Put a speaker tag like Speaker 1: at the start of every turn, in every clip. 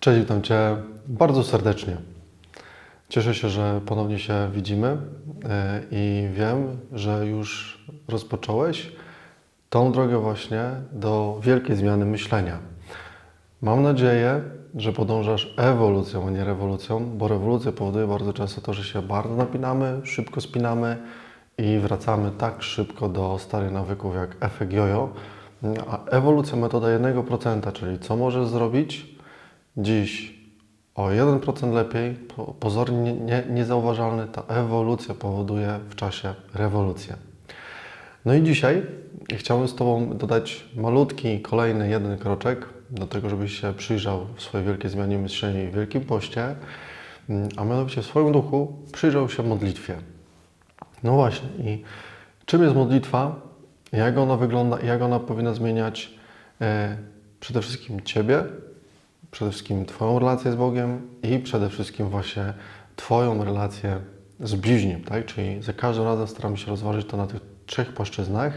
Speaker 1: Cześć, witam Cię bardzo serdecznie. Cieszę się, że ponownie się widzimy e, i wiem, że już rozpocząłeś tą drogę właśnie do wielkiej zmiany myślenia. Mam nadzieję, że podążasz ewolucją, a nie rewolucją, bo rewolucja powoduje bardzo często to, że się bardzo napinamy, szybko spinamy i wracamy tak szybko do starych nawyków jak efekt jojo. A ewolucja metoda 1%, czyli co możesz zrobić dziś o 1% lepiej, po- pozornie nie- nie, niezauważalny, ta ewolucja powoduje w czasie rewolucję. No i dzisiaj chciałbym z Tobą dodać malutki, kolejny jeden kroczek do tego, żebyś się przyjrzał w swojej wielkiej zmianie myślenia i Wielkim Poście, mm, a mianowicie w swoim duchu przyjrzał się modlitwie. No właśnie, i czym jest modlitwa, jak ona wygląda, jak ona powinna zmieniać e, przede wszystkim Ciebie, przede wszystkim Twoją relację z Bogiem i przede wszystkim właśnie Twoją relację z bliźnim, tak? Czyli za każdym razem staram się rozważyć to na tych trzech płaszczyznach.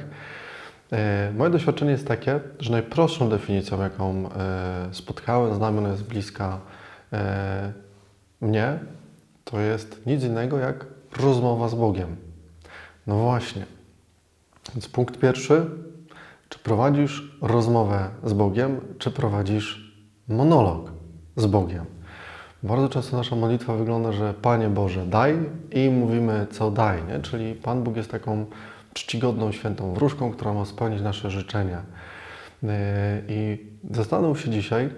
Speaker 1: E, Moje doświadczenie jest takie, że najprostszą definicją, jaką e, spotkałem, znam, ona jest bliska e, mnie, to jest nic innego jak rozmowa z Bogiem. No właśnie. Więc punkt pierwszy. Czy prowadzisz rozmowę z Bogiem, czy prowadzisz monolog z Bogiem? Bardzo często nasza modlitwa wygląda, że Panie Boże, daj i mówimy, co daj, nie? Czyli Pan Bóg jest taką czcigodną, świętą wróżką, która ma spełnić nasze życzenia. Yy, I zastanów się dzisiaj,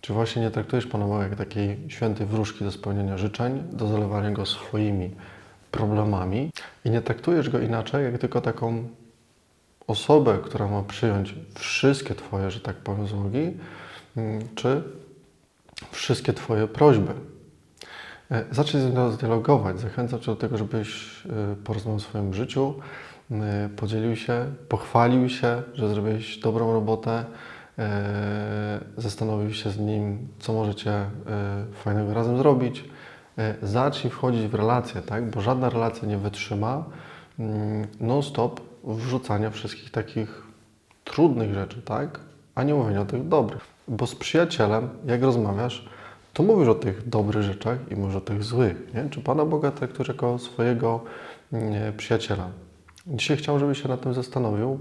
Speaker 1: czy właśnie nie traktujesz Pana Boga jak takiej świętej wróżki do spełnienia życzeń, do zalewania Go swoimi problemami i nie traktujesz Go inaczej, jak tylko taką osobę, która ma przyjąć wszystkie Twoje, że tak powiem, złogi, czy wszystkie Twoje prośby. E, Zacznij z nią dialogować. Zachęcam Cię do tego, żebyś e, porozmawiał o swoim życiu, e, podzielił się, pochwalił się, że zrobiłeś dobrą robotę, zastanowił się z nim, co możecie fajnego razem zrobić. Zacznij wchodzić w relacje, tak? bo żadna relacja nie wytrzyma mm, non-stop wrzucania wszystkich takich trudnych rzeczy, tak? A nie mówienia o tych dobrych. Bo z przyjacielem, jak rozmawiasz, to mówisz o tych dobrych rzeczach i mówisz o tych złych. Nie? Czy Pana Boga traktujesz jako swojego mm, przyjaciela? Dzisiaj chciałbym, żebyś się nad tym zastanowił.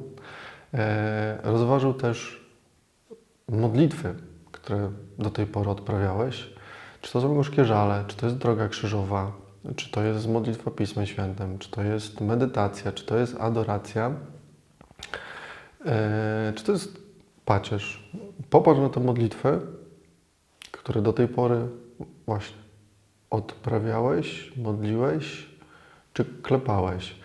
Speaker 1: E, rozważył też modlitwy, które do tej pory odprawiałeś. Czy to są gorzkie żale, czy to jest droga krzyżowa, czy to jest modlitwa Pismem Świętym, czy to jest medytacja, czy to jest adoracja, e, czy to jest pacierz. Popatrz na te modlitwy, które do tej pory właśnie odprawiałeś, modliłeś, czy klepałeś.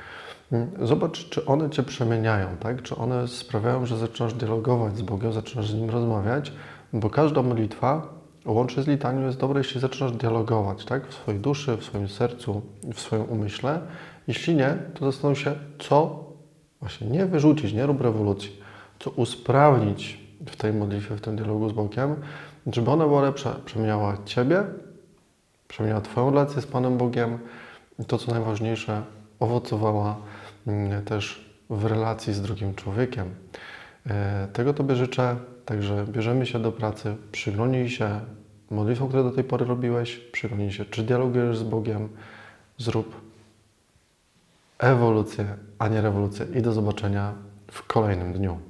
Speaker 1: Mm, Zobacz, czy one Cię przemieniają, tak? Czy one sprawiają, że zaczynasz dialogować z Bogiem, zaczynasz z Nim rozmawiać, bo każda modlitwa łącznie z litanią jest dobra, jeśli zaczynasz dialogować, tak? W swojej duszy, w swoim sercu, w swoim umyśle. Jeśli nie, to zastanów się, co właśnie nie wyrzucić, nie rób rewolucji, co usprawnić w tej modlitwie, w tym dialogu z Bogiem, żeby ona była lepsza, przemieniała Ciebie, przemieniała Twoją relację z Panem Bogiem i to, co najważniejsze, owocowała mm, też w relacji z drugim człowiekiem. E, Tego Tobie życzę, także bierzemy się do pracy, przyglądnij się modlitwom, które do tej pory robiłeś, przyglądnij się, czy dialogujesz z Bogiem, zrób ewolucję, a nie rewolucję i do zobaczenia w kolejnym dniu.